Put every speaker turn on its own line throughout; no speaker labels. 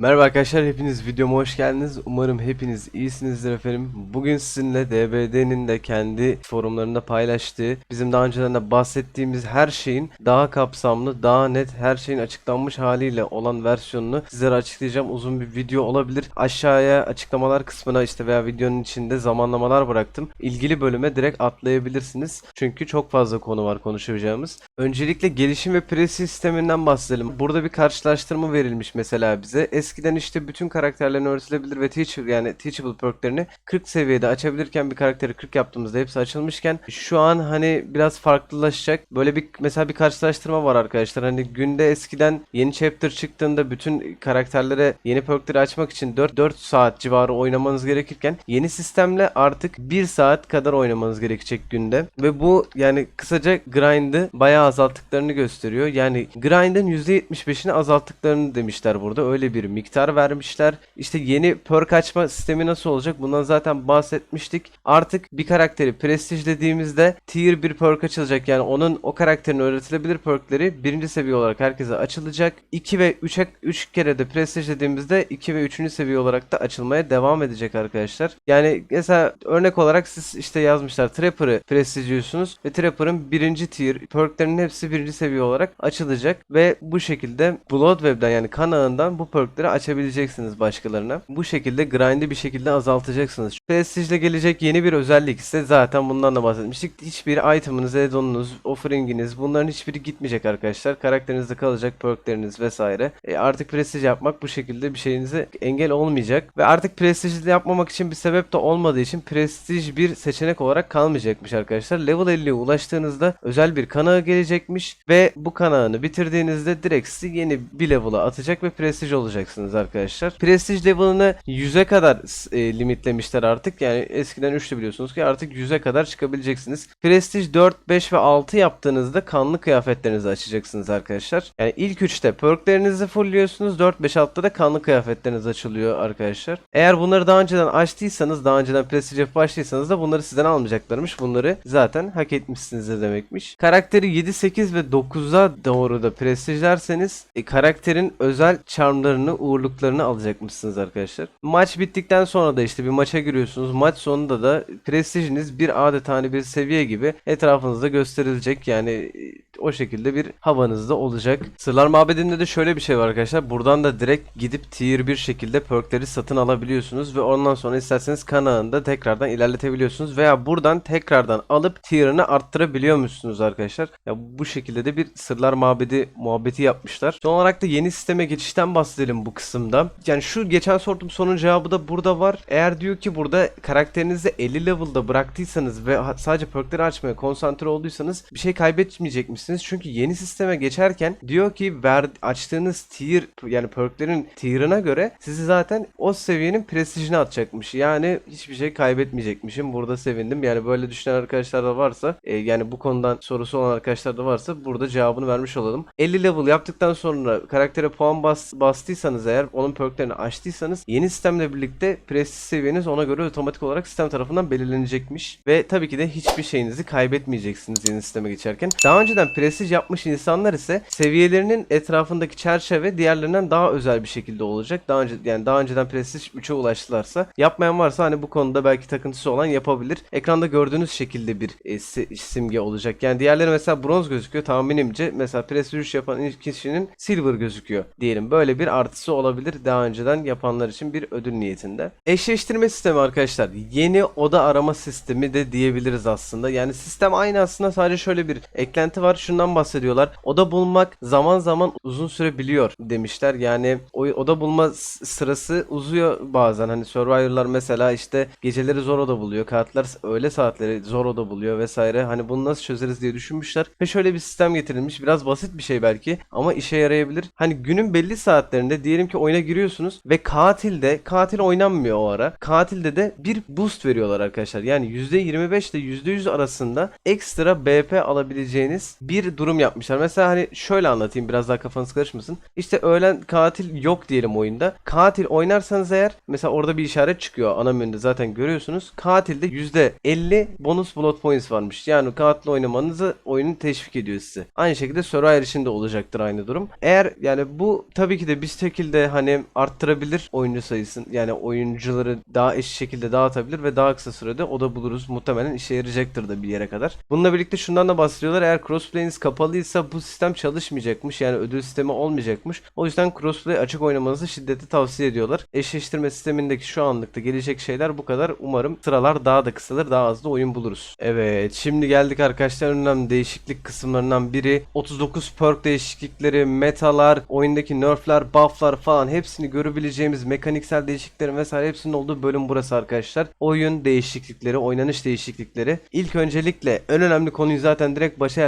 Merhaba arkadaşlar hepiniz videoma hoş geldiniz. Umarım hepiniz iyisinizdir efendim. Bugün sizinle DBD'nin de kendi forumlarında paylaştığı bizim daha önceden de bahsettiğimiz her şeyin daha kapsamlı, daha net her şeyin açıklanmış haliyle olan versiyonunu sizlere açıklayacağım. Uzun bir video olabilir. Aşağıya açıklamalar kısmına işte veya videonun içinde zamanlamalar bıraktım. İlgili bölüme direkt atlayabilirsiniz. Çünkü çok fazla konu var konuşacağımız. Öncelikle gelişim ve presi sisteminden bahsedelim. Burada bir karşılaştırma verilmiş mesela bize. Eskiden işte bütün karakterlerin öğretilebilir ve teachable yani teachable perklerini 40 seviyede açabilirken bir karakteri 40 yaptığımızda hepsi açılmışken şu an hani biraz farklılaşacak. Böyle bir mesela bir karşılaştırma var arkadaşlar. Hani günde eskiden yeni chapter çıktığında bütün karakterlere yeni perkleri açmak için 4 4 saat civarı oynamanız gerekirken yeni sistemle artık 1 saat kadar oynamanız gerekecek günde. Ve bu yani kısaca grind'ı bayağı azalttıklarını gösteriyor. Yani grind'ın %75'ini azalttıklarını demişler burada. Öyle bir miktar vermişler. İşte yeni perk açma sistemi nasıl olacak? Bundan zaten bahsetmiştik. Artık bir karakteri prestijlediğimizde tier 1 perk açılacak. Yani onun o karakterin öğretilebilir perkleri birinci seviye olarak herkese açılacak. 2 ve 3'e 3 kere de prestijlediğimizde 2 ve 3. seviye olarak da açılmaya devam edecek arkadaşlar. Yani mesela örnek olarak siz işte yazmışlar Trapper'ı prestijliyorsunuz ve Trapper'ın birinci tier perklerinin hepsi birinci seviye olarak açılacak ve bu şekilde Bloodweb'den yani kan ağından bu perkleri açabileceksiniz başkalarına. Bu şekilde grind'i bir şekilde azaltacaksınız. Prestige'le gelecek yeni bir özellik ise zaten bundan da bahsetmiştik. Hiçbir item'ınız, addon'unuz, offering'iniz bunların hiçbiri gitmeyecek arkadaşlar. Karakterinizde kalacak perkleriniz vesaire. E artık Prestige yapmak bu şekilde bir şeyinize engel olmayacak. Ve artık Prestige'de yapmamak için bir sebep de olmadığı için Prestige bir seçenek olarak kalmayacakmış arkadaşlar. Level 50'ye ulaştığınızda özel bir kanağı gelecekmiş ve bu kanağını bitirdiğinizde direkt sizi yeni bir level'a atacak ve Prestige olacaksınız arkadaşlar. Prestige level'ını 100'e kadar e, limitlemişler artık. Yani eskiden 3'tü biliyorsunuz ki artık 100'e kadar çıkabileceksiniz. Prestige 4, 5 ve 6 yaptığınızda kanlı kıyafetlerinizi açacaksınız arkadaşlar. Yani ilk 3'te perklerinizi fullliyorsunuz. 4, 5, 6'da da kanlı kıyafetleriniz açılıyor arkadaşlar. Eğer bunları daha önceden açtıysanız, daha önceden Prestige yapıp açtıysanız da bunları sizden almayacaklarmış. Bunları zaten hak etmişsinizdir demekmiş. Karakteri 7, 8 ve 9'a doğru da prestijlerseniz e, karakterin özel charmlarını, uğurluklarını alacakmışsınız arkadaşlar. Maç bittikten sonra da işte bir maça giriyorsunuz. Maç sonunda da prestijiniz bir adeta hani bir seviye gibi etrafınızda gösterilecek. Yani o şekilde bir havanızda olacak. Sırlar Mabedi'nde de şöyle bir şey var arkadaşlar. Buradan da direkt gidip tier bir şekilde perkleri satın alabiliyorsunuz ve ondan sonra isterseniz kanağında tekrardan ilerletebiliyorsunuz veya buradan tekrardan alıp tier'ını arttırabiliyor musunuz arkadaşlar? Ya bu şekilde de bir Sırlar Mabedi muhabbeti yapmışlar. Son olarak da yeni sisteme geçişten bahsedelim bu kısımda. Yani şu geçen sorduğum sorunun cevabı da burada var. Eğer diyor ki burada karakterinizi 50 level'da bıraktıysanız ve sadece perkleri açmaya konsantre olduysanız bir şey kaybetmeyecekmişsiniz. Çünkü yeni sisteme geçerken diyor ki ver, açtığınız tier yani perklerin tier'ına göre sizi zaten o seviyenin prestijine atacakmış. Yani hiçbir şey kaybetmeyecekmişim. Burada sevindim. Yani böyle düşünen arkadaşlar da varsa e, yani bu konudan sorusu olan arkadaşlar da varsa burada cevabını vermiş olalım. 50 level yaptıktan sonra karaktere puan bas, bastıysanız eğer onun perklerini açtıysanız yeni sistemle birlikte prestij seviyeniz ona göre otomatik olarak sistem tarafından belirlenecekmiş. Ve tabii ki de hiçbir şeyinizi kaybetmeyeceksiniz yeni sisteme geçerken. Daha önceden prestij yapmış insanlar ise seviyelerinin etrafındaki çerçeve diğerlerinden daha özel bir şekilde olacak. Daha önce yani daha önceden prestij 3'e ulaştılarsa yapmayan varsa hani bu konuda belki takıntısı olan yapabilir. Ekranda gördüğünüz şekilde bir e, si- simge olacak. Yani diğerleri mesela bronz gözüküyor tahminimce. Mesela prestij 3 yapan kişinin silver gözüküyor diyelim. Böyle bir artısı olabilir daha önceden yapanlar için bir ödül niyetinde. Eşleştirme sistemi arkadaşlar. Yeni oda arama sistemi de diyebiliriz aslında. Yani sistem aynı aslında sadece şöyle bir eklenti var. Şundan bahsediyorlar. Oda bulmak zaman zaman uzun sürebiliyor demişler. Yani o oda bulma sırası uzuyor bazen. Hani Survivor'lar mesela işte geceleri zor oda buluyor. Kartlar öğle saatleri zor oda buluyor vesaire. Hani bunu nasıl çözeriz diye düşünmüşler. Ve şöyle bir sistem getirilmiş. Biraz basit bir şey belki ama işe yarayabilir. Hani günün belli saatlerinde diyelim ki oyuna giriyorsunuz ve katilde katil oynanmıyor o ara. Katilde de bir boost veriyorlar arkadaşlar. Yani %25 ile %100 arasında ekstra BP alabileceğiniz bir durum yapmışlar. Mesela hani şöyle anlatayım biraz daha kafanız karışmasın. İşte ölen katil yok diyelim oyunda. Katil oynarsanız eğer mesela orada bir işaret çıkıyor ana menüde zaten görüyorsunuz. Katilde %50 bonus blood points varmış. Yani katil oynamanızı oyunun teşvik ediyor size. Aynı şekilde Survivor için de olacaktır aynı durum. Eğer yani bu tabii ki de bir şekilde hani arttırabilir oyuncu sayısını. Yani oyuncuları daha eşit şekilde dağıtabilir ve daha kısa sürede o da buluruz. Muhtemelen işe yarayacaktır da bir yere kadar. Bununla birlikte şundan da bahsediyorlar. Eğer crossplay'iniz kapalıysa bu sistem çalışmayacakmış. Yani ödül sistemi olmayacakmış. O yüzden crossplay açık oynamanızı şiddetle tavsiye ediyorlar. Eşleştirme sistemindeki şu anlıkta gelecek şeyler bu kadar. Umarım sıralar daha da kısalır. Daha hızlı oyun buluruz. Evet şimdi geldik arkadaşlar önemli değişiklik kısımlarından biri. 39 perk değişiklikleri, metalar, oyundaki nerfler, bufflar falan hepsini görebileceğimiz mekaniksel değişikliklerin vesaire hepsinin olduğu bölüm burası arkadaşlar. Oyun değişiklikleri, oynanış değişiklikleri. İlk öncelikle en önemli konuyu zaten direkt başa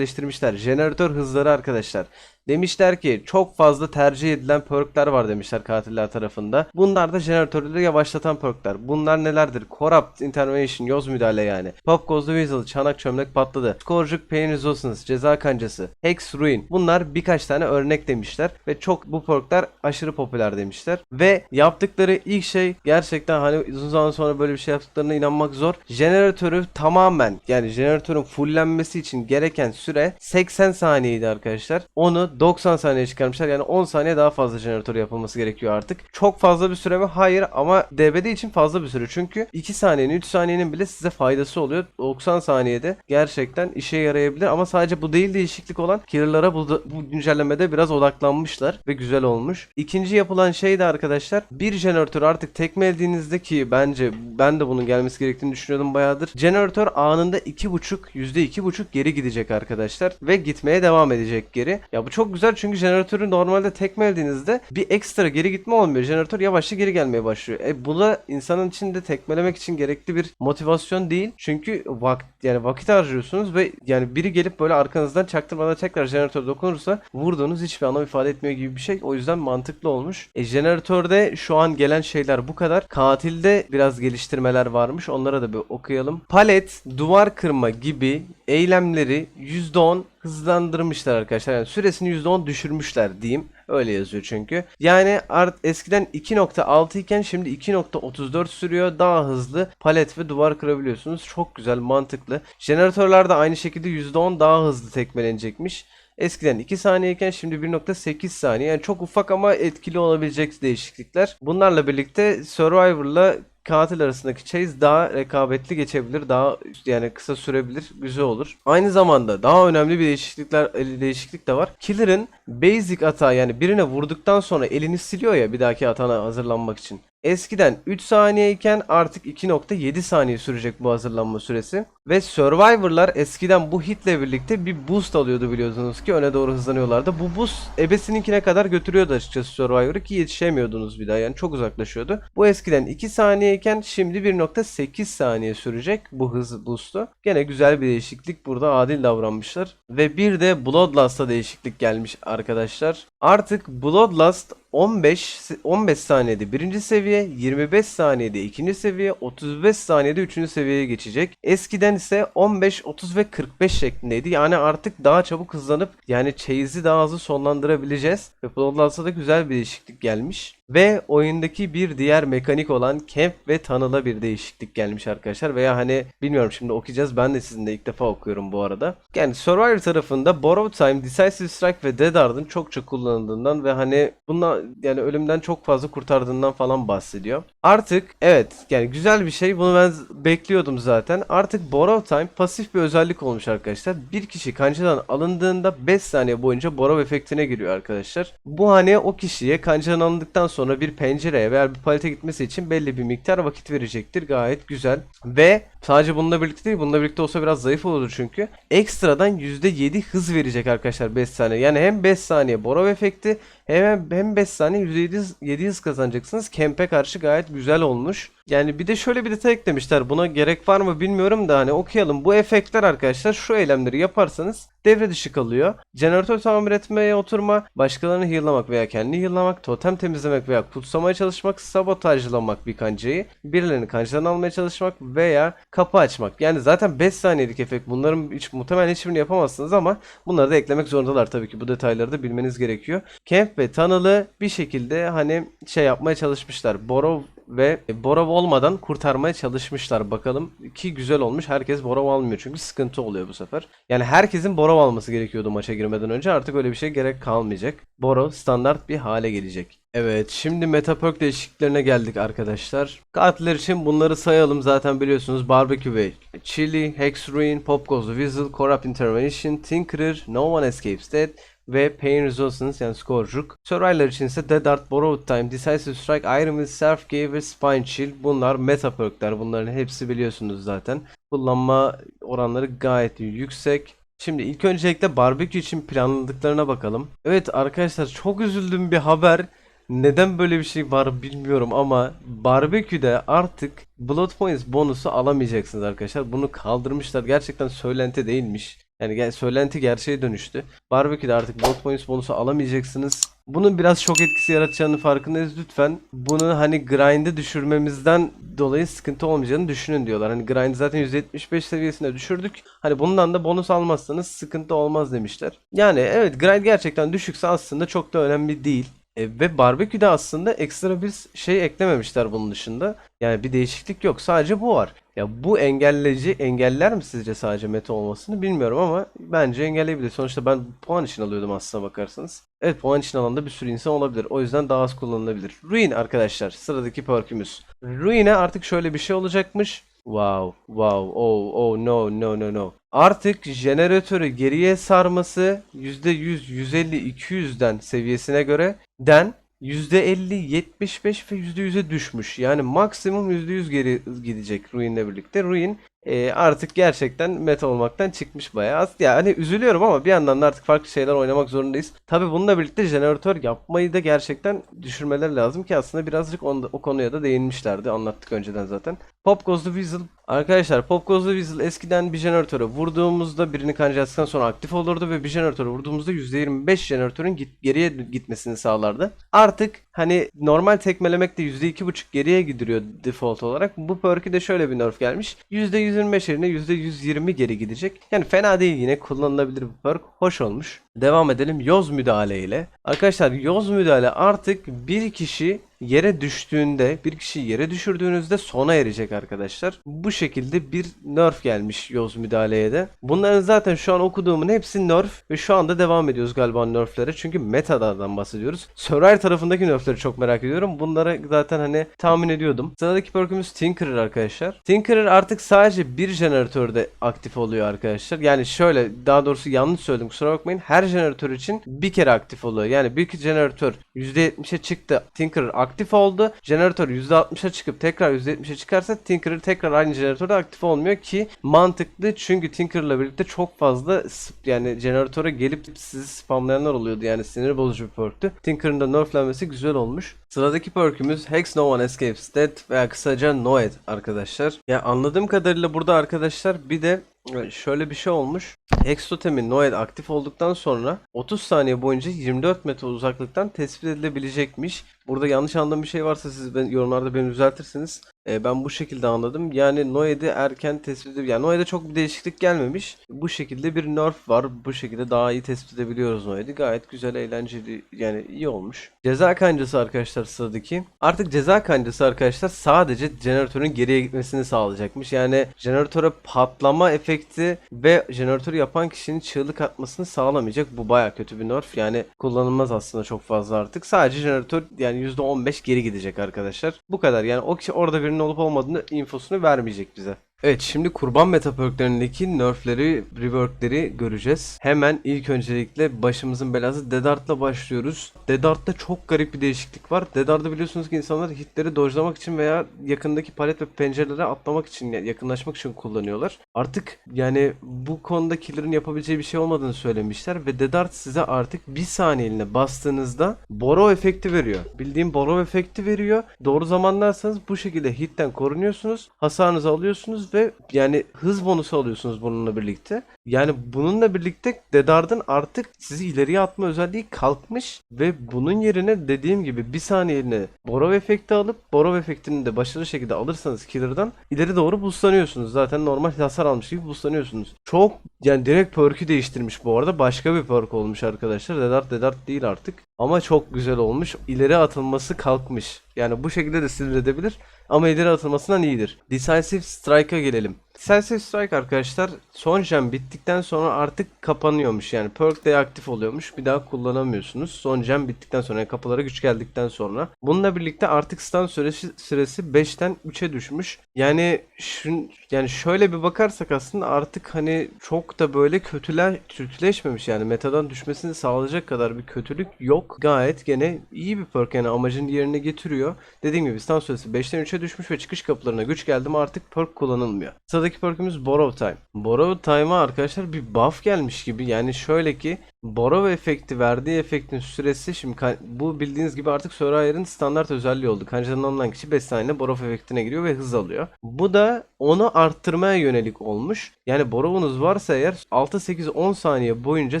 yerleştirmişler. Jeneratör hızları arkadaşlar. Demişler ki çok fazla tercih edilen perkler var demişler katiller tarafında. Bunlar da jeneratörleri yavaşlatan perkler. Bunlar nelerdir? Corrupt Intervention, yoz müdahale yani. Pop Goes the Weasel, çanak çömlek patladı. Scourge Pain Resistance, ceza kancası. Hex Ruin. Bunlar birkaç tane örnek demişler. Ve çok bu perkler aşırı popüler demişler. Ve yaptıkları ilk şey gerçekten hani uzun zaman sonra böyle bir şey yaptıklarına inanmak zor. Jeneratörü tamamen yani jeneratörün fullenmesi için gereken süre 80 saniyeydi arkadaşlar. Onu 90 saniye çıkarmışlar. Yani 10 saniye daha fazla jeneratör yapılması gerekiyor artık. Çok fazla bir süre mi? Hayır ama DBD için fazla bir süre. Çünkü 2 saniyenin 3 saniyenin bile size faydası oluyor. 90 saniyede gerçekten işe yarayabilir. Ama sadece bu değil değişiklik olan killer'lara bu, bu güncellemede biraz odaklanmışlar ve güzel olmuş. İkinci yapılan şey de arkadaşlar bir jeneratör artık tekmelediğinizde ki bence ben de bunun gelmesi gerektiğini düşünüyordum bayağıdır. Jeneratör anında 2.5 %2.5 geri gidecek arkadaşlar ve gitmeye devam edecek geri. Ya bu çok güzel çünkü jeneratörü normalde tekmelediğinizde bir ekstra geri gitme olmuyor. Jeneratör yavaşça geri gelmeye başlıyor. E bu da insanın içinde tekmelemek için gerekli bir motivasyon değil. Çünkü vakt yani vakit harcıyorsunuz ve yani biri gelip böyle arkanızdan çaktırmadan tekrar jeneratör dokunursa vurduğunuz hiçbir anlam ifade etmiyor gibi bir şey. O yüzden mantıklı olmuş. E jeneratörde şu an gelen şeyler bu kadar. Katilde biraz geliştirmeler varmış. Onlara da bir okuyalım. Palet, duvar kırma gibi eylemleri %10 hızlandırmışlar arkadaşlar. Yani süresini %10 düşürmüşler diyeyim. Öyle yazıyor çünkü. Yani art eskiden 2.6 iken şimdi 2.34 sürüyor. Daha hızlı palet ve duvar kırabiliyorsunuz. Çok güzel, mantıklı. Jeneratörler de aynı şekilde %10 daha hızlı tekmelenecekmiş. Eskiden 2 saniyeyken şimdi 1.8 saniye. Yani çok ufak ama etkili olabilecek değişiklikler. Bunlarla birlikte Survivor'la katil arasındaki chase daha rekabetli geçebilir. Daha yani kısa sürebilir. Güzel olur. Aynı zamanda daha önemli bir değişiklikler değişiklik de var. Killer'ın basic atağı yani birine vurduktan sonra elini siliyor ya bir dahaki atana hazırlanmak için. Eskiden 3 saniyeyken artık 2.7 saniye sürecek bu hazırlanma süresi. Ve Survivor'lar eskiden bu hitle birlikte bir boost alıyordu biliyorsunuz ki öne doğru hızlanıyorlardı. Bu boost ebesininkine kadar götürüyordu açıkçası Survivor'ı ki yetişemiyordunuz bir daha yani çok uzaklaşıyordu. Bu eskiden 2 saniyeyken şimdi 1.8 saniye sürecek bu hız boost'u. Gene güzel bir değişiklik burada adil davranmışlar. Ve bir de Bloodlust'a değişiklik gelmiş arkadaşlar. Artık Bloodlust 15 15 saniyede birinci seviye, 25 saniyede ikinci seviye, 35 saniyede üçüncü seviyeye geçecek. Eskiden ise 15, 30 ve 45 şeklindeydi. Yani artık daha çabuk hızlanıp yani chase'i daha hızlı sonlandırabileceğiz. Ve Bloodlust'a da güzel bir değişiklik gelmiş. Ve oyundaki bir diğer mekanik olan camp ve tanıla bir değişiklik gelmiş arkadaşlar. Veya hani bilmiyorum şimdi okuyacağız. Ben de sizinle ilk defa okuyorum bu arada. Yani Survivor tarafında Borrow Time, Decisive Strike ve Dead Hard'ın çokça kullanıldığından ve hani bununla yani ölümden çok fazla kurtardığından falan bahsediyor. Artık evet yani güzel bir şey. Bunu ben bekliyordum zaten. Artık Borrow Time pasif bir özellik olmuş arkadaşlar. Bir kişi kancadan alındığında 5 saniye boyunca Borrow efektine giriyor arkadaşlar. Bu hani o kişiye kancadan alındıktan sonra bir pencereye veya bir palete gitmesi için belli bir miktar vakit verecektir. Gayet güzel. Ve sadece bununla birlikte değil bununla birlikte olsa biraz zayıf olur çünkü. Ekstradan %7 hız verecek arkadaşlar 5 saniye. Yani hem 5 saniye Borrow efekti hem, hem 5 saniye %7 7 hız kazanacaksınız. Kemp'e karşı gayet güzel olmuş. Yani bir de şöyle bir detay eklemişler. Buna gerek var mı bilmiyorum da hani okuyalım. Bu efektler arkadaşlar şu eylemleri yaparsanız devre dışı kalıyor. Jeneratör tamir etmeye oturma, başkalarını heal'lamak veya kendini heal'lamak, totem temizlemek çalışmak veya kutsamaya çalışmak, sabotajlamak bir kancayı, birilerini kancadan almaya çalışmak veya kapı açmak. Yani zaten 5 saniyelik efekt bunların hiç, muhtemelen hiçbirini yapamazsınız ama bunları da eklemek zorundalar tabii ki bu detayları da bilmeniz gerekiyor. Kemp ve Tunnel'ı bir şekilde hani şey yapmaya çalışmışlar. Borov ve Borov olmadan kurtarmaya çalışmışlar bakalım ki güzel olmuş herkes Borov almıyor çünkü sıkıntı oluyor bu sefer. Yani herkesin Borov alması gerekiyordu maça girmeden önce artık öyle bir şey gerek kalmayacak. Borov standart bir hale gelecek. Evet şimdi meta perk değişikliklerine geldik arkadaşlar. Kartlar için bunları sayalım zaten biliyorsunuz barbecue ve chili, hex ruin, pop goes the whistle, corrupt intervention, tinkerer, no one escapes dead, ve Pain Resistance yani Scourge'luk. Survivor için ise Dead Art, Borrowed Time, Decisive Strike, Iron Will, Self Gave ve Spine Chill. Bunlar meta perkler. Bunların hepsi biliyorsunuz zaten. Kullanma oranları gayet yüksek. Şimdi ilk öncelikle barbekü için planladıklarına bakalım. Evet arkadaşlar çok üzüldüğüm bir haber. Neden böyle bir şey var bilmiyorum ama barbeküde artık Blood Points bonusu alamayacaksınız arkadaşlar. Bunu kaldırmışlar. Gerçekten söylenti değilmiş. Yani gel söylenti gerçeğe dönüştü. Barbeküde artık Blood Points bonusu alamayacaksınız. Bunun biraz şok etkisi yaratacağını farkındayız. Lütfen bunu hani grind'e düşürmemizden dolayı sıkıntı olmayacağını düşünün diyorlar. Hani grind zaten %75 seviyesine düşürdük. Hani bundan da bonus almazsanız sıkıntı olmaz demişler. Yani evet grind gerçekten düşükse aslında çok da önemli değil. E, ve barbeküde aslında ekstra bir şey eklememişler bunun dışında. Yani bir değişiklik yok. Sadece bu var. Ya bu engelleyici engeller mi sizce sadece meta olmasını bilmiyorum ama bence engelleyebilir. Sonuçta ben puan için alıyordum aslına bakarsanız. Evet puan için alan da bir sürü insan olabilir. O yüzden daha az kullanılabilir. Ruin arkadaşlar sıradaki perkümüz. Ruin'e artık şöyle bir şey olacakmış. Wow, wow, oh, oh, no, no, no, no. Artık jeneratörü geriye sarması %100, 150, 200'den seviyesine göre den %50, 75 ve %100'e düşmüş. Yani maksimum %100 geri gidecek Ruin'le birlikte. Ruin e, artık gerçekten meta olmaktan çıkmış bayağı. Az- Yani üzülüyorum ama bir yandan da artık farklı şeyler oynamak zorundayız. Tabi bununla birlikte jeneratör yapmayı da gerçekten düşürmeleri lazım ki aslında birazcık onda- o konuya da değinmişlerdi. Anlattık önceden zaten. Pop Goes the Weasel. Arkadaşlar Pop Goes the Weasel eskiden bir jeneratöre vurduğumuzda birini kancasından sonra aktif olurdu ve bir jeneratöre vurduğumuzda %25 jeneratörün git, geriye gitmesini sağlardı. Artık hani normal tekmelemek de %2.5 geriye gidiyor default olarak. Bu perk'e de şöyle bir nerf gelmiş. %125 yerine %120 geri gidecek. Yani fena değil yine kullanılabilir bir perk. Hoş olmuş. Devam edelim yoz müdahale ile. Arkadaşlar yoz müdahale artık bir kişi yere düştüğünde, bir kişi yere düşürdüğünüzde sona erecek arkadaşlar. Bu şekilde bir nerf gelmiş yoz müdahaleye de. Bunların zaten şu an okuduğumun hepsi nerf ve şu anda devam ediyoruz galiba nerflere. Çünkü metadan bahsediyoruz. Survivor tarafındaki nerfleri çok merak ediyorum. Bunları zaten hani tahmin ediyordum. Sıradaki perkümüz Tinkerer arkadaşlar. Tinkerer artık sadece bir jeneratörde aktif oluyor arkadaşlar. Yani şöyle daha doğrusu yanlış söyledim kusura bakmayın. Her jeneratör için bir kere aktif oluyor. Yani bir jeneratör %70'e çıktı. Tinkerer aktif oldu. Jeneratör %60'a çıkıp tekrar %70'e çıkarsa Tinkerer tekrar aynı jeneratörde aktif olmuyor ki mantıklı çünkü Tinkerer'la birlikte çok fazla yani jeneratöre gelip sizi spamlayanlar oluyordu. Yani sinir bozucu bir perktü. Tinkerer'ın da nerflenmesi güzel olmuş. Sıradaki perkümüz Hex No One Escapes Dead veya kısaca Noed arkadaşlar. Ya anladığım kadarıyla burada arkadaşlar bir de e, şöyle bir şey olmuş. Hex totemi Noed aktif olduktan sonra 30 saniye boyunca 24 metre uzaklıktan tespit edilebilecekmiş. Burada yanlış anladığım bir şey varsa siz ben, yorumlarda beni düzeltirsiniz. E, ben bu şekilde anladım. Yani Noed'i erken tespit edip yani Noed'e çok bir değişiklik gelmemiş. Bu şekilde bir nerf var. Bu şekilde daha iyi tespit edebiliyoruz Noed'i. Gayet güzel, eğlenceli yani iyi olmuş. Ceza kancası arkadaşlar sıradaki. Artık ceza kancası arkadaşlar sadece jeneratörün geriye gitmesini sağlayacakmış. Yani jeneratöre patlama efekti ve jeneratörü yapan kişinin çığlık atmasını sağlamayacak. Bu baya kötü bir nerf. Yani kullanılmaz aslında çok fazla artık. Sadece jeneratör yani %15 geri gidecek arkadaşlar. Bu kadar. Yani o kişi orada birinin olup olmadığını infosunu vermeyecek bize. Evet şimdi kurban meta perklerindeki nerfleri, reworkleri göreceğiz. Hemen ilk öncelikle başımızın belası Dedart'la başlıyoruz. Dedart'ta çok garip bir değişiklik var. Dedart'ta biliyorsunuz ki insanlar hitleri dojlamak için veya yakındaki palet ve pencerelere atlamak için, yakınlaşmak için kullanıyorlar. Artık yani bu konuda killer'ın yapabileceği bir şey olmadığını söylemişler ve Dedart size artık bir saniyeliğine bastığınızda Boro efekti veriyor. Bildiğim Boro efekti veriyor. Doğru zamanlarsanız bu şekilde hitten korunuyorsunuz. Hasarınızı alıyorsunuz ve yani hız bonusu alıyorsunuz bununla birlikte. Yani bununla birlikte Dedart'ın artık sizi ileriye atma özelliği kalkmış ve bunun yerine dediğim gibi bir saniyeliğine Borov efekti alıp Borov efektini de başarılı şekilde alırsanız Killer'dan ileri doğru boostlanıyorsunuz. Zaten normal hasar almış gibi boostlanıyorsunuz. Çok yani direkt perk'ü değiştirmiş bu arada. Başka bir perk olmuş arkadaşlar. Dedart Dedart değil artık. Ama çok güzel olmuş. İleri atılması kalkmış. Yani bu şekilde de sinir edebilir. Ama ileri atılmasından iyidir. Decisive Strike'a gelelim. Decisive Strike arkadaşlar son jam bittikten sonra artık kapanıyormuş. Yani perk deaktif oluyormuş. Bir daha kullanamıyorsunuz. Son jam bittikten sonra yani kapılara güç geldikten sonra. Bununla birlikte artık stun süresi, süresi 5'ten 3'e düşmüş. Yani şun, yani şöyle bir bakarsak aslında artık hani çok da böyle kötüler kötüleşmemiş yani metadan düşmesini sağlayacak kadar bir kötülük yok. Gayet gene iyi bir perk yani amacını yerine getiriyor. Dediğim gibi stun süresi 5'ten 3'e düşmüş ve çıkış kapılarına güç geldi mi artık perk kullanılmıyor. Sıradaki perkümüz Borrow Time. Borrow Time'a arkadaşlar bir buff gelmiş gibi. Yani şöyle ki Borrow efekti verdiği efektin süresi şimdi bu bildiğiniz gibi artık Survivor'ın standart özelliği oldu. Kancadan alınan kişi 5 saniye Borrow efektine giriyor ve hız alıyor. Bu da onu arttırmaya yönelik olmuş. Yani Borrow'unuz varsa eğer 6 8 10 saniye boyunca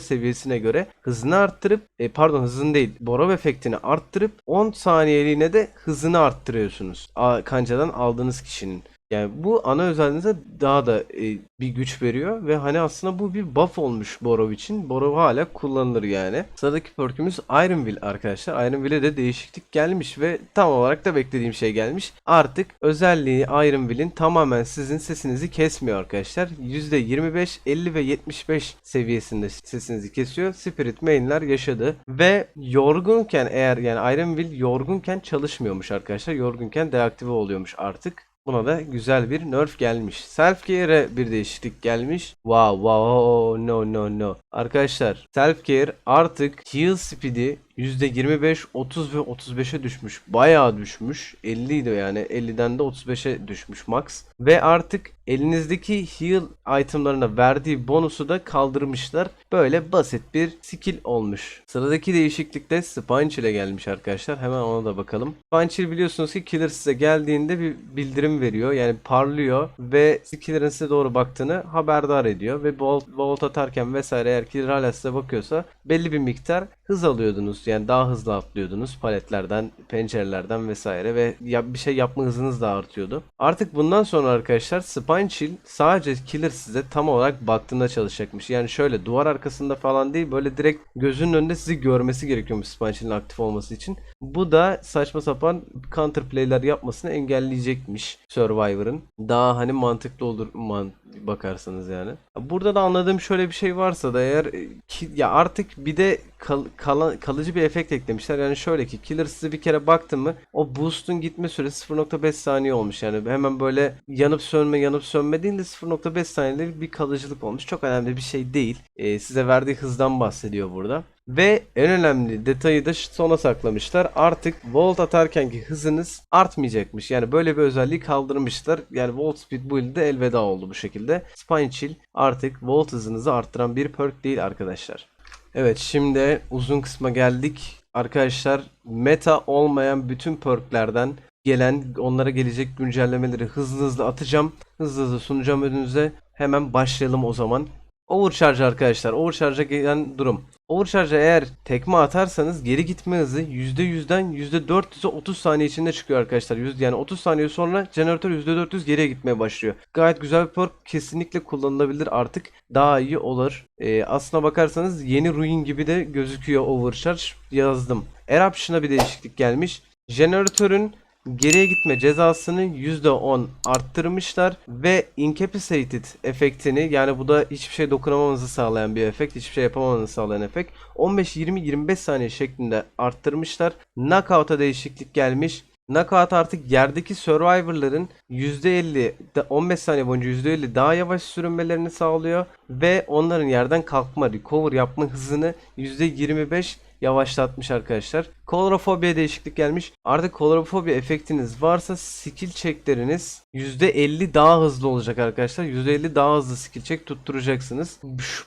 seviyesine göre hızını arttırıp e, pardon hızını değil Borrow efektini arttırıp 10 saniyeliğine de hızını arttırıyorsunuz. Kancadan aldığınız kişinin. Yani bu ana özelliğinize daha da e, bir güç veriyor ve hani aslında bu bir buff olmuş Borov için. Borov hala kullanılır yani. Sıradaki perkümüz Ironville arkadaşlar. Ironville'e de değişiklik gelmiş ve tam olarak da beklediğim şey gelmiş. Artık özelliği Ironville'in tamamen sizin sesinizi kesmiyor arkadaşlar. %25, 50 ve 75 seviyesinde sesinizi kesiyor. Spirit main'ler yaşadı ve yorgunken eğer yani Ironville yorgunken çalışmıyormuş arkadaşlar. Yorgunken deaktive oluyormuş artık. Buna da güzel bir nerf gelmiş. Self Care'e bir değişiklik gelmiş. Wow wow no no no. Arkadaşlar Self Care artık heal speed'i %25, 30 ve 35'e düşmüş. Bayağı düşmüş. 50 idi yani. 50'den de 35'e düşmüş max. Ve artık elinizdeki heal itemlarına verdiği bonusu da kaldırmışlar. Böyle basit bir skill olmuş. Sıradaki değişiklik de Spine ile gelmiş arkadaşlar. Hemen ona da bakalım. Spine biliyorsunuz ki killer size geldiğinde bir bildirim veriyor. Yani parlıyor ve killer'ın size doğru baktığını haberdar ediyor. Ve volt, volt atarken vesaire eğer killer hala size bakıyorsa belli bir miktar hız alıyordunuz. Yani daha hızlı atlıyordunuz paletlerden, pencerelerden vesaire ve ya bir şey yapma hızınız da artıyordu. Artık bundan sonra arkadaşlar Spine Chill sadece killer size tam olarak baktığında çalışacakmış. Yani şöyle duvar arkasında falan değil böyle direkt gözünün önünde sizi görmesi gerekiyormuş Spine Chill'in aktif olması için. Bu da saçma sapan counterplay'ler yapmasını engelleyecekmiş Survivor'ın. Daha hani mantıklı olur man bakarsanız yani. Burada da anladığım şöyle bir şey varsa da eğer e, ki, ya artık bir de kal, kalan, kalıcı bir efekt eklemişler. Yani şöyle ki killer size bir kere baktı mı o boost'un gitme süresi 0.5 saniye olmuş. Yani hemen böyle yanıp sönme yanıp sönme değil de 0.5 saniyelik bir kalıcılık olmuş. Çok önemli bir şey değil. Ee, size verdiği hızdan bahsediyor burada. Ve en önemli detayı da sona saklamışlar. Artık volt atarkenki hızınız artmayacakmış. Yani böyle bir özelliği kaldırmışlar. Yani volt speed build'de elveda oldu bu şekilde. Spine Chill artık volt hızınızı arttıran bir perk değil arkadaşlar. Evet şimdi uzun kısma geldik. Arkadaşlar meta olmayan bütün perklerden gelen onlara gelecek güncellemeleri hızlı hızlı atacağım. Hızlı hızlı sunacağım önünüze. Hemen başlayalım o zaman. Overcharge arkadaşlar. Overcharge'a gelen durum. Overcharge'a eğer tekme atarsanız geri gitme hızı %100'den %400'e 30 saniye içinde çıkıyor arkadaşlar. 100 yani 30 saniye sonra jeneratör %400 geriye gitmeye başlıyor. Gayet güzel bir perk. Kesinlikle kullanılabilir artık. Daha iyi olur. Ee, aslına bakarsanız yeni ruin gibi de gözüküyor Overcharge. Yazdım. Eruption'a bir değişiklik gelmiş. Jeneratörün geriye gitme cezasını %10 arttırmışlar ve incapacitated efektini yani bu da hiçbir şey dokunamamanızı sağlayan bir efekt, hiçbir şey yapamamanızı sağlayan efekt 15 20 25 saniye şeklinde arttırmışlar. Knockout'a değişiklik gelmiş. Knockout artık yerdeki Survivor'ların %50 da- 15 saniye boyunca %50 daha yavaş sürünmelerini sağlıyor ve onların yerden kalkma, recover yapma hızını %25 yavaşlatmış arkadaşlar. Kolorofobia değişiklik gelmiş. Artık kolorofobia efektiniz varsa skill checkleriniz %50 daha hızlı olacak arkadaşlar. %50 daha hızlı skill check tutturacaksınız.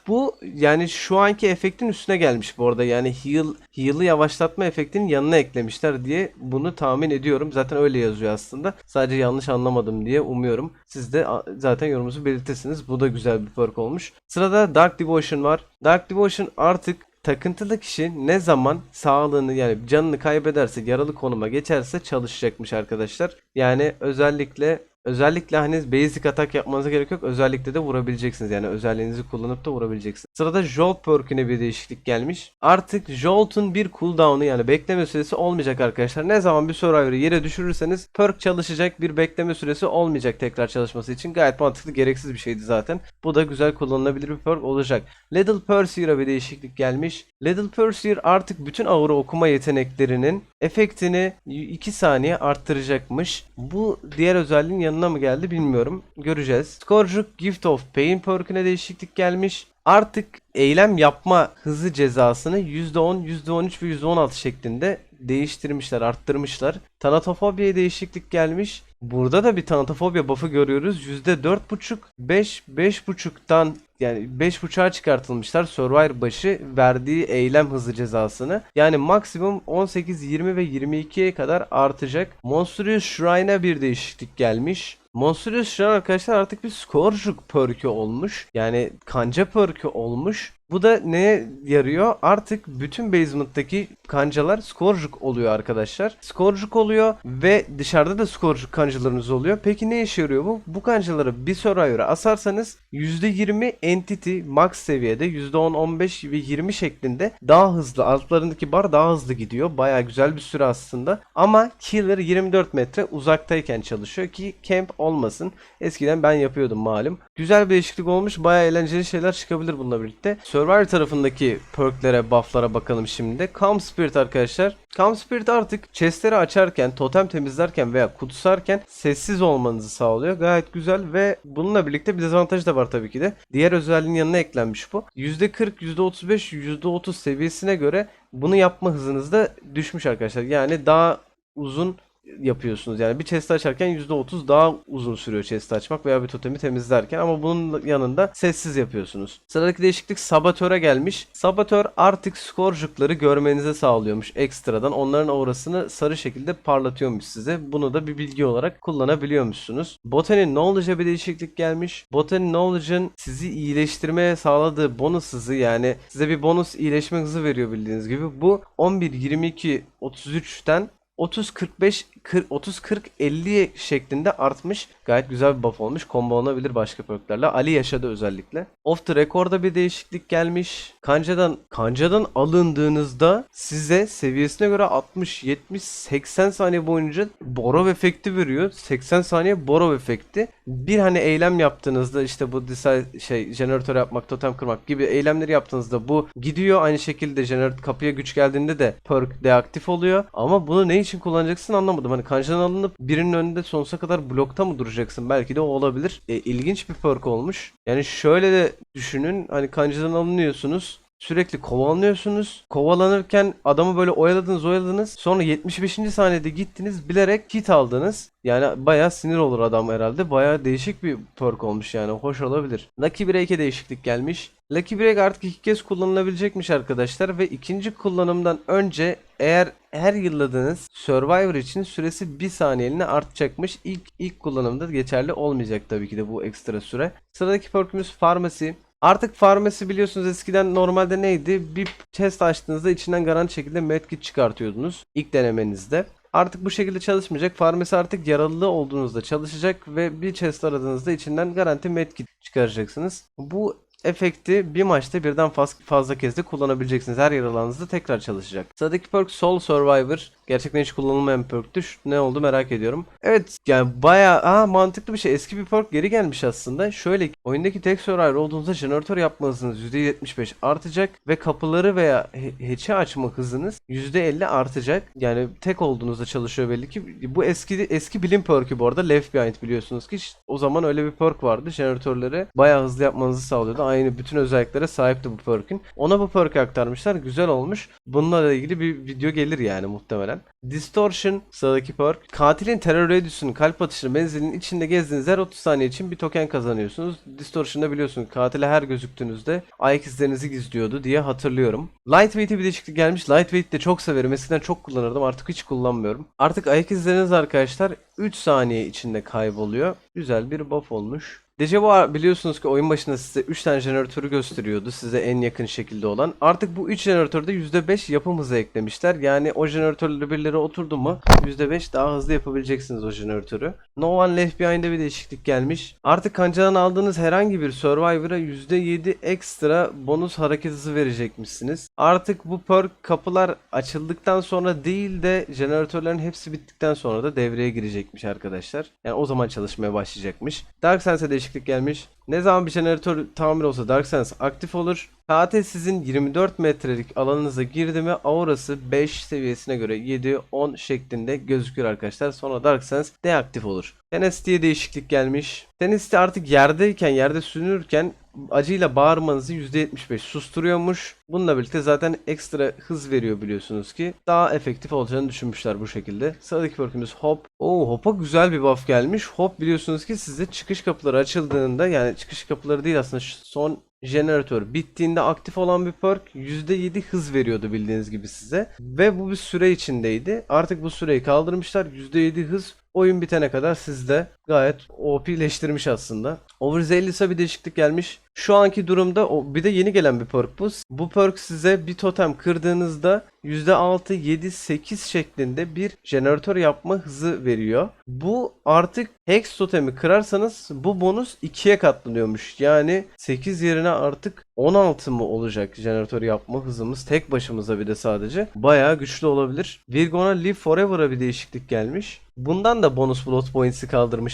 Bu yani şu anki efektin üstüne gelmiş bu arada. Yani heal heal'ı yavaşlatma efektinin yanına eklemişler diye bunu tahmin ediyorum. Zaten öyle yazıyor aslında. Sadece yanlış anlamadım diye umuyorum. Siz de zaten yorumunuzu belirtirsiniz. Bu da güzel bir perk olmuş. Sırada Dark Devotion var. Dark Devotion artık Takıntılı kişi ne zaman sağlığını yani canını kaybederse yaralı konuma geçerse çalışacakmış arkadaşlar. Yani özellikle özellikle hani basic atak yapmanıza gerek yok. Özellikle de vurabileceksiniz. Yani özelliğinizi kullanıp da vurabileceksiniz. Sırada Jolt perk'üne bir değişiklik gelmiş. Artık Jolt'un bir cooldown'u yani bekleme süresi olmayacak arkadaşlar. Ne zaman bir Survivor'ı yere düşürürseniz perk çalışacak bir bekleme süresi olmayacak tekrar çalışması için. Gayet mantıklı gereksiz bir şeydi zaten. Bu da güzel kullanılabilir bir perk olacak. Little Pursuer'a bir değişiklik gelmiş. Little Pursuer artık bütün aura okuma yeteneklerinin efektini 2 saniye arttıracakmış. Bu diğer özelliğin yanına mı geldi bilmiyorum. Göreceğiz. Scourge'uk Gift of Pain perk'üne değişiklik gelmiş. Artık eylem yapma hızı cezasını %10, %13 ve %16 şeklinde değiştirmişler, arttırmışlar. Tanatofobiya'ya değişiklik gelmiş. Burada da bir tanatofobia buff'ı görüyoruz. %4.5, 5, 5.5'tan yani 5.5'a çıkartılmışlar Survivor başı verdiği eylem hızı cezasını. Yani maksimum 18, 20 ve 22'ye kadar artacak. Monstrous Shrine'a bir değişiklik gelmiş. Monstrous Shrine arkadaşlar artık bir Scourge'uk perk'ü olmuş. Yani kanca perk'ü olmuş. Bu da neye yarıyor? Artık bütün basement'taki kancalar Scourge'uk oluyor arkadaşlar. Scourge'uk oluyor ve dışarıda da Scourge'uk kancalarınız oluyor. Peki ne işe yarıyor bu? Bu kancaları bir Survivor'a asarsanız %20 entity max seviyede %10, 15 ve 20 şeklinde daha hızlı altlarındaki bar daha hızlı gidiyor. Baya güzel bir süre aslında. Ama killer 24 metre uzaktayken çalışıyor ki camp olmasın. Eskiden ben yapıyordum malum. Güzel bir değişiklik olmuş. Baya eğlenceli şeyler çıkabilir bununla birlikte. Survivor tarafındaki perklere, bufflara bakalım şimdi. Calm Spirit arkadaşlar. Calm Spirit artık chestleri açarken, totem temizlerken veya kutsarken sessiz olmanızı sağlıyor. Gayet güzel ve bununla birlikte bir dezavantajı da var tabii ki de. Diğer özelliğin yanına eklenmiş bu. %40, %35, %30 seviyesine göre bunu yapma hızınız da düşmüş arkadaşlar. Yani daha uzun yapıyorsunuz. Yani bir chest açarken %30 daha uzun sürüyor chest açmak veya bir totemi temizlerken ama bunun yanında sessiz yapıyorsunuz. Sıradaki değişiklik sabotöre gelmiş. Sabotör artık skorcukları görmenize sağlıyormuş ekstradan. Onların aurasını sarı şekilde parlatıyormuş size. Bunu da bir bilgi olarak kullanabiliyormuşsunuz. Botan'in Knowledge'a bir değişiklik gelmiş. Botan'in Knowledge'ın sizi iyileştirmeye sağladığı bonus hızı yani size bir bonus iyileşme hızı veriyor bildiğiniz gibi. Bu 11, 22, 33'ten 30 45 40 30 40 50 şeklinde artmış. Gayet güzel bir buff olmuş. Kombolanabilir başka perklerle. Ali yaşadı özellikle. Off the record'da bir değişiklik gelmiş. Kancadan kancadan alındığınızda size seviyesine göre 60 70 80 saniye boyunca borov efekti veriyor. 80 saniye borov efekti. Bir hani eylem yaptığınızda işte bu decide, şey jeneratör yapmak, totem kırmak gibi eylemleri yaptığınızda bu gidiyor. Aynı şekilde jeneratör kapıya güç geldiğinde de perk deaktif oluyor. Ama bunu ne için kullanacaksın anlamadım. Hani kancadan alınıp birinin önünde sonsuza kadar blokta mı duracaksın? Belki de o olabilir. E, ilginç bir perk olmuş. Yani şöyle de düşünün. Hani kancadan alınıyorsunuz. Sürekli kovalanıyorsunuz. Kovalanırken adamı böyle oyaladınız oyaladınız. Sonra 75. saniyede gittiniz bilerek hit aldınız. Yani bayağı sinir olur adam herhalde. Bayağı değişik bir perk olmuş yani. Hoş olabilir. Lucky Break'e değişiklik gelmiş. Lucky Break artık iki kez kullanılabilecekmiş arkadaşlar. Ve ikinci kullanımdan önce eğer her yılladığınız Survivor için süresi 1 saniyeliğine artacakmış. İlk ilk kullanımda geçerli olmayacak tabii ki de bu ekstra süre. Sıradaki perkümüz Pharmacy. Artık farmasi biliyorsunuz eskiden normalde neydi? Bir chest açtığınızda içinden garanti şekilde medkit çıkartıyordunuz ilk denemenizde. Artık bu şekilde çalışmayacak. Farmasi artık yaralı olduğunuzda çalışacak ve bir chest aradığınızda içinden garanti medkit çıkaracaksınız. Bu efekti bir maçta birden faz- fazla kez de kullanabileceksiniz. Her yaralanınızda tekrar çalışacak. Sıradaki perk Soul Survivor. Gerçekten hiç kullanılmayan bir perktü. Ne oldu merak ediyorum. Evet yani bayağı aa, mantıklı bir şey. Eski bir perk geri gelmiş aslında. Şöyle ki, oyundaki tek survivor olduğunuzda jeneratör yapma hızınız %75 artacak ve kapıları veya hatch'i açma hızınız %50 artacak. Yani tek olduğunuzda çalışıyor belli ki. Bu eski eski bilim perk'ü bu arada. Left Behind biliyorsunuz ki. O zaman öyle bir perk vardı. Jeneratörleri bayağı hızlı yapmanızı sağlıyordu. Aynı bütün özelliklere sahipti bu perk'ün. Ona bu perk'ü aktarmışlar. Güzel olmuş. Bununla ilgili bir video gelir yani muhtemelen. Distortion sıradaki perk. Katilin terör radius'unun kalp atışını menzilin içinde gezdiğiniz her 30 saniye için bir token kazanıyorsunuz. Distortion'da biliyorsunuz katile her gözüktüğünüzde ayak izlerinizi gizliyordu diye hatırlıyorum. Lightweight'e bir değişiklik gelmiş. Lightweight de çok severim. Eskiden çok kullanırdım. Artık hiç kullanmıyorum. Artık ayak izleriniz arkadaşlar 3 saniye içinde kayboluyor. Güzel bir buff olmuş. Dejavu biliyorsunuz ki oyun başında size 3 tane jeneratörü gösteriyordu size en yakın şekilde olan. Artık bu 3 jeneratörde %5 yapım hızı eklemişler. Yani o jeneratörleri birileri oturdu mu %5 daha hızlı yapabileceksiniz o jeneratörü. No One Left Behind'e bir değişiklik gelmiş. Artık kancadan aldığınız herhangi bir Survivor'a %7 ekstra bonus hareket hızı verecekmişsiniz. Artık bu perk kapılar açıldıktan sonra değil de jeneratörlerin hepsi bittikten sonra da devreye girecekmiş arkadaşlar. Yani o zaman çalışmaya başlayacakmış. Dark Sense'e değişiklik gelmiş. Ne zaman bir jeneratör tamir olsa Dark Sense aktif olur. Katil sizin 24 metrelik alanınıza girdi mi aurası 5 seviyesine göre 7-10 şeklinde gözükür arkadaşlar. Sonra Dark Sense deaktif olur. Tenacity'ye değişiklik gelmiş. Tenacity artık yerdeyken, yerde sürünürken acıyla bağırmanızı %75 susturuyormuş. Bununla birlikte zaten ekstra hız veriyor biliyorsunuz ki. Daha efektif olacağını düşünmüşler bu şekilde. Sıradaki perkümüz Hop. Oo Hop'a güzel bir buff gelmiş. Hop biliyorsunuz ki size çıkış kapıları açıldığında yani çıkış kapıları değil aslında şu son jeneratör bittiğinde aktif olan bir perk %7 hız veriyordu bildiğiniz gibi size. Ve bu bir süre içindeydi. Artık bu süreyi kaldırmışlar. %7 hız oyun bitene kadar sizde gayet OP'leştirmiş aslında. Overzealous'a bir değişiklik gelmiş. Şu anki durumda o bir de yeni gelen bir perk bu. Bu perk size bir totem kırdığınızda %6, 7, 8 şeklinde bir jeneratör yapma hızı veriyor. Bu artık Hex totemi kırarsanız bu bonus 2'ye katlanıyormuş. Yani 8 yerine artık 16 mı olacak jeneratör yapma hızımız tek başımıza bir de sadece. Bayağı güçlü olabilir. Virgon'a Live Forever'a bir değişiklik gelmiş. Bundan da bonus blood points'i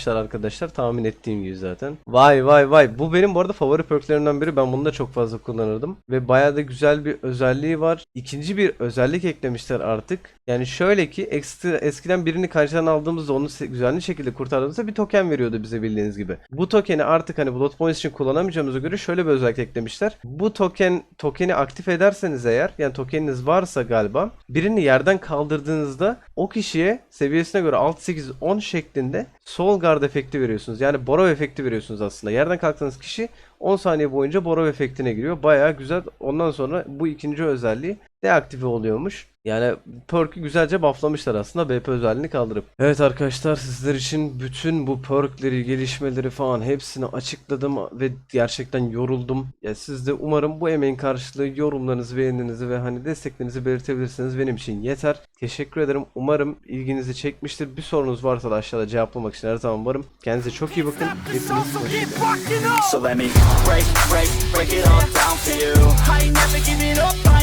kaldırmışlar arkadaşlar. Tahmin ettiğim gibi zaten. Vay vay vay. Bu benim bu arada favori perklerimden biri. Ben bunu da çok fazla kullanırdım. Ve bayağı da güzel bir özelliği var. İkinci bir özellik eklemişler artık. Yani şöyle ki ekstra, eskiden birini karşıdan aldığımızda onu se- güvenli şekilde kurtardığımızda bir token veriyordu bize bildiğiniz gibi. Bu tokeni artık hani blood points için kullanamayacağımıza göre şöyle bir özellik eklemişler. Bu token tokeni aktif ederseniz eğer yani tokeniniz varsa galiba birini yerden kaldırdığınızda o kişiye seviyesine göre 6 8 10 şeklinde soul guard efekti veriyorsunuz. Yani borrow efekti veriyorsunuz aslında. Yerden kalktığınız kişi 10 saniye boyunca borrow efektine giriyor. Bayağı güzel. Ondan sonra bu ikinci özelliği deaktive oluyormuş. Yani perk'ü güzelce bufflamışlar aslında BP özelliğini kaldırıp. Evet arkadaşlar sizler için bütün bu perk'leri, gelişmeleri falan hepsini açıkladım ve gerçekten yoruldum. Ya siz de umarım bu emeğin karşılığı yorumlarınızı, beğeninizi ve hani desteklerinizi belirtebilirsiniz benim için yeter. Teşekkür ederim. Umarım ilginizi çekmiştir. Bir sorunuz varsa da aşağıda cevaplamak için her zaman varım. Kendinize çok iyi bakın. Hepiniz hoşçakalın.